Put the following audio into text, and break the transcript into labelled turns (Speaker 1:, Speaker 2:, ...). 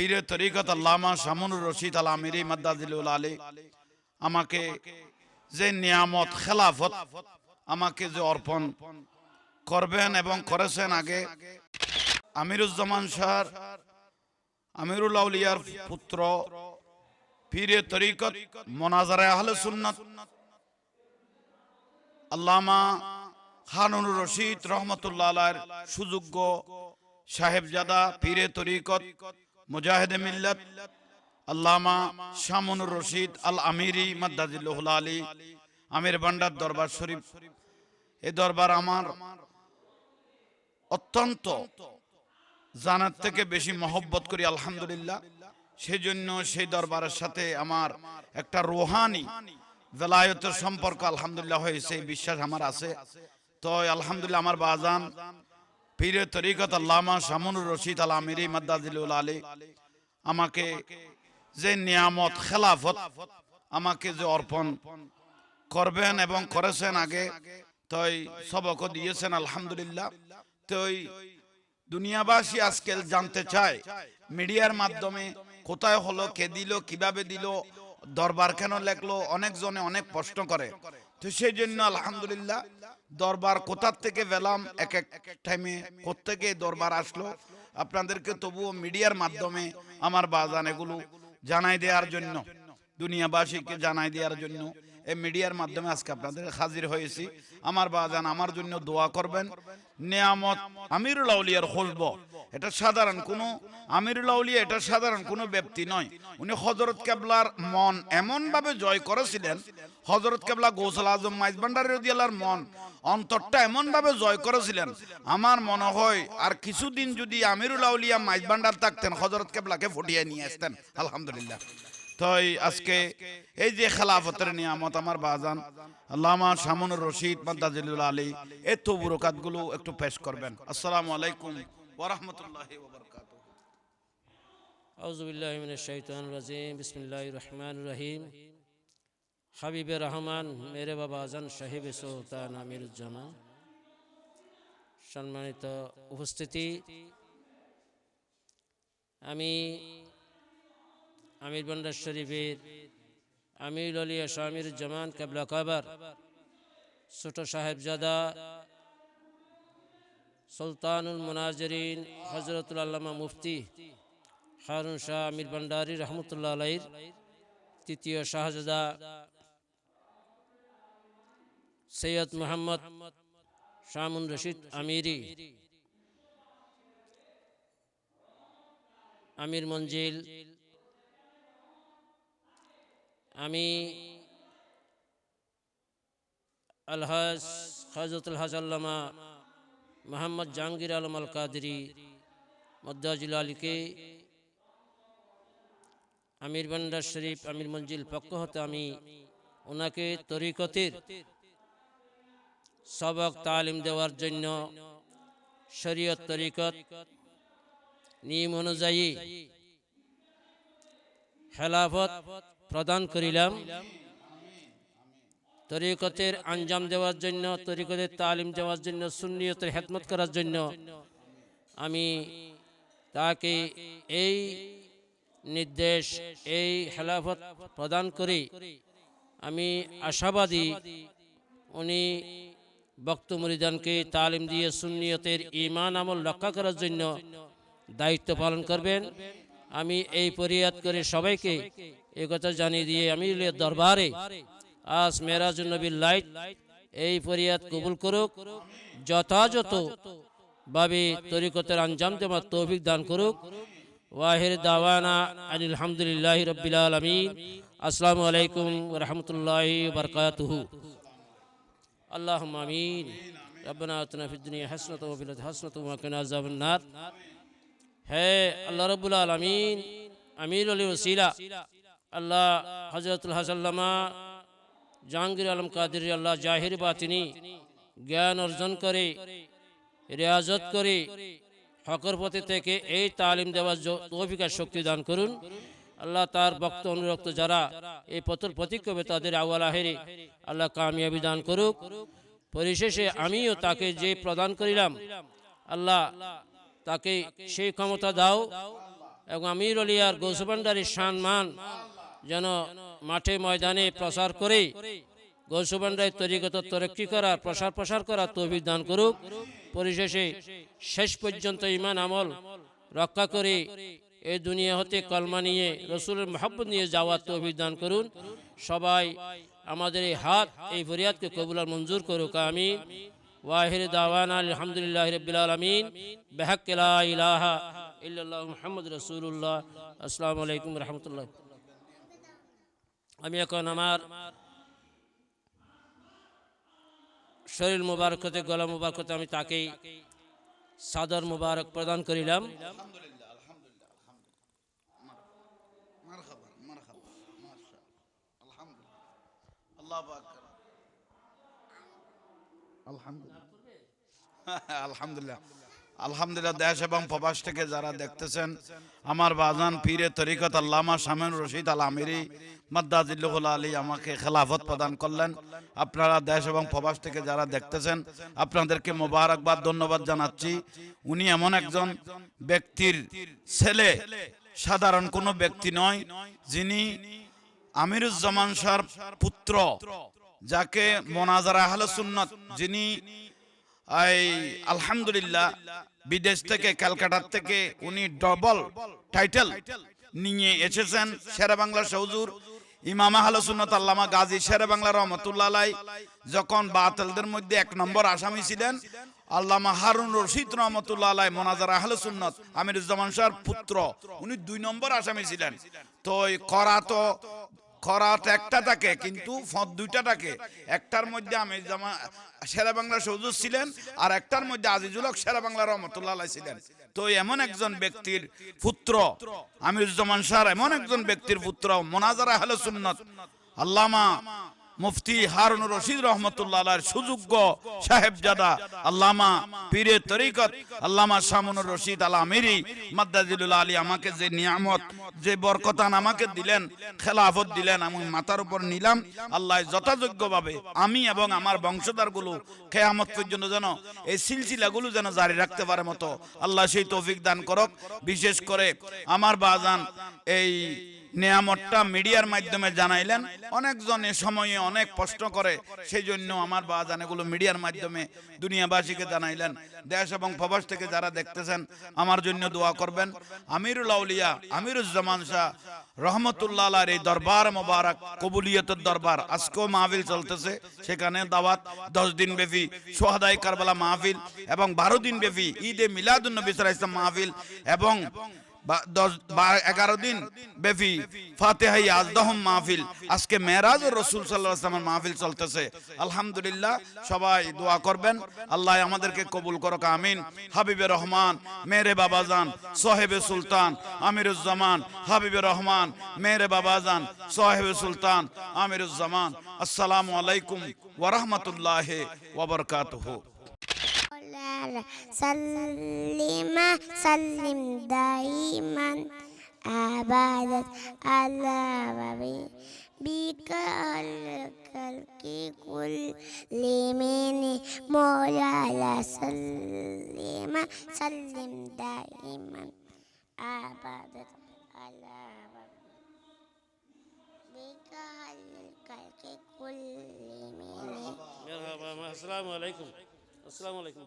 Speaker 1: পীরে তরিকত আল্লামা শামুনুর রশিদ আল আমিরি মাদ্দাজিলুল আলী, আমাকে যে নিয়ামত, খেলাফত আমাকে যে অর্পণ করবেন এবং করেছেন আগে আমিরুজ্জামান শাহ আমিরুল আউলিয়ার পুত্র পীরে তরিকত মোনাজারে আহলে সুন্নাত, আল্লামা হানুর রশিদ রহমতুল্লাহ সুযোগ্য সাহেবজাদা পীরে তরিকত মুজাহিদে মিল্লাত, আল্লামা শামুনুর রশিদ আল আমিরি মাদ্দাজিল্লাহুল আলী, আমির ভান্ডার দরবার শরীফ। এই দরবার আমার অত্যন্ত জানার থেকে বেশি মহব্বত করি, আলহামদুলিল্লাহ। সেই জন্য সেই দরবারের সাথে আমার একটা রোহানি বেলায়তের সম্পর্ক, আলহামদুলিল্লাহ, হয়েছে, এই বিশ্বাস আমার আছে। তো আলহামদুলিল্লাহ, আমার বাজান পীরে তরিকত আল্লামা শামুনুর রশিদ আল আমিরি মাদ্দাজিলুল আলী, আমাকে যে নিয়ামত, খেলাফত আমাকে যে অর্পণ করবেন এবং করেছেন আগে, তই সবক দিয়েছেন, আলহামদুলিল্লাহ। তই দুনিয়াবাসী আজকাল জানতে চায়, মিডিয়ার মাধ্যমে কোথায় হলো, কে দিল, কীভাবে দিল, দরবার কেন লেখলো, অনেকজনে অনেক প্রশ্ন করে। তো সেই জন্য, আলহামদুলিল্লাহ দরবার কোথার থেকে পেলাম? এক এক টাইমে কোথেকে দরবার আসলো। আপনাদেরকে তবুও মিডিয়ার মাধ্যমে আমার বাজান এগুলো জানাই দেওয়ার জন্য, দুনিয়াবাসীকে জানাই দেওয়ার জন্য। এই মিডিয়ার মাধ্যমে আজকে আপনাদের হাজির হয়েছি। আমার বাজান আমার জন্য দোয়া করবেন। নিয়ামত আমিরুল আউলিয়ার খুলব। এটা সাধারণ কোনো আমিরুল আউলিয়া, এটা সাধারণ কোনো ব্যক্তি নয়। উনি হজরত কেবলার মন এমন ভাবে জয় করেছিলেন হজরত কেবলা গৌসল আজম মাইজবান্ডার রদিয়ালার মন অন্তরটা এমন ভাবে জয় করেছিলেন, আমার মনে হয় আর কিছুদিন যদি আমিরুল আউলিয়া মাইজবান্ডার থাকতেন হজরত কেবলাকে ফুটিয়ে নিয়ে আসতেন। আলহামদুলিল্লাহ। তাই আজকে এই যে খেলাফতের নিয়ামত আমার বাজান, আল্লামা শামুনুর রশিদ মাদ্দাজিলুল আলী এই তবুরকাতগুলো একটু পেশ করবেন। আসসালামু আলাইকুম ওরহমতুল্লাহি
Speaker 2: আউযু বিল্লাহি মিনাশ শাইতানির রাজিম, বিসমিল্লাহির রহমানির রহিম। হাবিবে রহমান, মেরে বাবা আজান সাহেব সুলতান আমিরুজ্জামান। সম্মানিত উপস্থিতি, আমি আমির বন্ডার শরীফের আমির আলিয়া শামিরুজ্জামান কেবলা কাবার, ছোট সাহেবজাদা সুলতানুল মুনাজরিন হজরতুল আল্লামা মুফতি হারুন শাহ আমির ভান্ডারি রহমতুল্লাহ আলাইর তৃতীয় শাহজাদা সৈয়দ মোহাম্মদ শামুন রশিদ আমিরি, আমির মঞ্জিল আমি আলহাজ হজরতুল হাজ আল্লামা মোহাম্মদ জাহাঙ্গীর আলম আল কাদরি মদ্দাজুল আলীকে, আমির ভান্ডার শরীফ আমির মঞ্জিল পক্ষ হতে আমি ওনাকে তরিকতের সবক তালিম দেওয়ার জন্য শরীয়ত তরিকত নিয়ম অনুযায়ী খেলাফত প্রদান করিলাম। তরিকতের আঞ্জাম দেওয়ার জন্য, তরিকতের তালিম দেওয়ার জন্য, সুন্নিয়তের হেদমত করার জন্য আমি তাকে এই নির্দেশ, এই খেলাফত প্রদান করি। আমি আশাবাদী উনি বক্ত মরিদানকে তালিম দিয়ে সুন্নিয়তের ইমান আমল রক্ষা করার জন্য দায়িত্ব পালন করবেন। আমি এই পরিয়াদ করে সবাইকে এ কথা জানিয়ে দিয়ে আমিরের দরবারে আজ মেরাজ নবীর লাইট এই ফরিয়াদ কবুল করুক, যথাযথ ভাবে তরিকতের আঞ্জাম দেওয়ার তৌফিক দান করুক। ওয়াহির দাওয়ানা আলহামদুলিল্লাহ রবিল আলমিন। আসসালামু আলাইকুম রহমতুল্লাহ বরকাত আল্লাহ আমিন। রব্বনা আতনা ফিদ দুনিয়া হাসনাত ওয়া ফিল হাসনাত ওয়া কিনা আযাবান নার। হে আল্লাহ রাব্বুল আলামিন আমিরুল ওসিলা। আল্লাহ হজরতুল হাসাল্লামা জাহাঙ্গীর আলম কাদির আল্লাহ জাহির বাতিনি জ্ঞান অর্জন করে, রেয়াজত করে হকর পথে থেকে এই তালিম দেওয়ার তৌফিকার শক্তি দান করুন। আল্লাহ তার ভক্ত অনুরক্ত যারা এই পথর প্রতীক হবে তাদের আওয়াল আহেরে আল্লাহ কামিয়াবি দান করুক। পরিশেষে আমিও তাকে যে প্রদান করিলাম, আল্লাহ তাকে সেই ক্ষমতা দাও এবং আমির অলিয়ার গৌসবান্ডারির সম্মান যেন মাঠে ময়দানে প্রচার করে গৌসবান্ডারি তরিগত তরক্কি করার, প্রসার প্রসার করার তৌফিক দান করুক। পরিশেষে শেষ পর্যন্ত ইমান আমল রক্ষা করে এই দুনিয়া হতে কলমা নিয়ে, রসুলের মহাব্বত নিয়ে যাওয়ার তৌফিক দান করুন। সবাই আমাদের এই হাত, এই ফরিয়াদকে কবুল আর মঞ্জুর করুক আমি ওয়াহির দাওয়ান, আলহামদুলিল্লাহ রবিল আলমিন। বেহাক লা ইলাহা মুহাম্মদ রসুল্লাহ আসসালামু আলাইকুম রহমতুল্লাহ। আমি এখন আমার শরীর মুবারক হতে গলা মুবারক হতে আমি তাকে সাদর মুবারক প্রদান করিলাম।
Speaker 1: আলহামদুলিল্লাহ। আলহামদুলিল্লাহ। আলহামদুলিল্লাহ, দেশ এবং প্রবাস থেকে যারা দেখতেছেন, আমার বাজান পীরে তরিকত আল্লামা শামিন রশিদ আল আমিরি মাদ্দাজিল্লুল আলী আমাকে খেলাফত প্রদান করলেন। আপনারা দেশ এবং প্রবাস থেকে যারা দেখতেছেন, আপনাদেরকে মোবারকবাদ, ধন্যবাদ জানাচ্ছি। উনি এমন একজন ব্যক্তির ছেলে, সাধারণ কোনো ব্যক্তি নয়, যিনি আমিরুজ্জামান শাহর পুত্র, যাকে মোনাজারা আহলে সুন্নত, যিনি এই আলহামদুলিল্লাহ, বিদেশ থেকে, ক্যালকাটার থেকে উনি ডবল টাইটেল নিয়ে এসেছেন শেরে বাংলা সৌজুর ইমাম আহলে সুন্নত আল্লামা গাজী শেরে বাংলা রহমতুল্লাহ যখন বাতিলদের মধ্যে এক নম্বর আসামি ছিলেন, আল্লামা হারুন রশিদ রহমতুল্লাহ আলাই মোনাজার আহলে সুন্নত, আমিরুজ্জামান শাহর পুত্র, উনি দুই নম্বর আসামি ছিলেন। তো করা তো খরাত একটা থাকে কিন্তু ফদ দুইটা থাকে একটার মধ্যে আমি জামা সেরা বাংলা সৌজুদ ছিলেন, আর একটার মধ্যে আজিজুল হক সেরা বাংলা রহমতুল্লাহ ছিলেন। তো এমন একজন ব্যক্তির পুত্র, আমিরুজ্জামান সার এমন একজন ব্যক্তির পুত্র, মোনাজারা হলো সুন্নত, আল্লামা মুফতি হারুন রশিদ রহমতুল্লাহ সুযোগ্য সাহেবজাদা আল্লামা পীরে তরিকত আল্লামা শামুনুর রশিদ আল আমিরি মাদ্দাজিলুল আলী আমাকে যে নিয়ামত, যে বরকতান আমাকে দিলেন, খেলাফত দিলেন, আমি মাথার উপর নিলাম। আল্লাহ যথাযোগ্যভাবে আমি এবং আমার বংশধরগুলো কেয়ামত পর্যন্ত যেন এই সিলসিলাগুলো যেন জারি রাখতে পারে মতো। আল্লাহ সেই তৌফিক দান করক। বিশেষ করে আমার বাজান এই নিয়ামতটা মিডিয়ার মাধ্যমে জানাইলেন। অনেকজন এ সময়ে অনেক প্রশ্ন করে সেই জন্য আমার বা জানেগুলো মিডিয়ার মাধ্যমে দুনিয়াবাসীকে জানাইলেন। দেশ এবং প্রবাস থেকে যারা দেখতেছেন, আমার জন্য দোয়া করবেন। আমিরুল আউলিয়া, আমিরুজ্জামান শাহ, রহমতুল্লাহ এই দরবার মোবারক, কবুলিয়তের দরবার, আজকেও মাহফিল চলতেছে। সেখানে দাওয়াত, দশ দিন ব্যাপী সোহাদাই কারবালা মাহফিল এবং বারো দিন ব্যাপী ঈদে মিলাদুল নবী সাল্লাল্লাহু আলাইহি মাহফিল এবং দশ এগারো দিন ব্যাপী ফাতেহাই আজদহম মাহফিল। আজকে মেরাজ রসুল সাল্লাহ আসলামের মাহফিল চলতেছে। আলহামদুলিল্লাহ, সবাই দোয়া করবেন। আল্লাহ আমাদেরকে কবুল করক, আমিন। হাবিবে রহমান মেরে বাবাজান সোহেবে সুলতান, আমিরুজ্জামান, হাবিবে রহমান মেরে বাবাজান সোহেবে সুলতান, আমিরুজ্জামান। আসসালামু আলাইকুম ওরহমতুল্লাহ ওবরকাতুহু
Speaker 3: على سلم سلم دائما. أبدا على بك الخلق كل من مولاي سلم سلم دائما. أبدا على بك الخلق كل من
Speaker 2: مرحبا السلام عليكم. আসসালামু আলাইকুম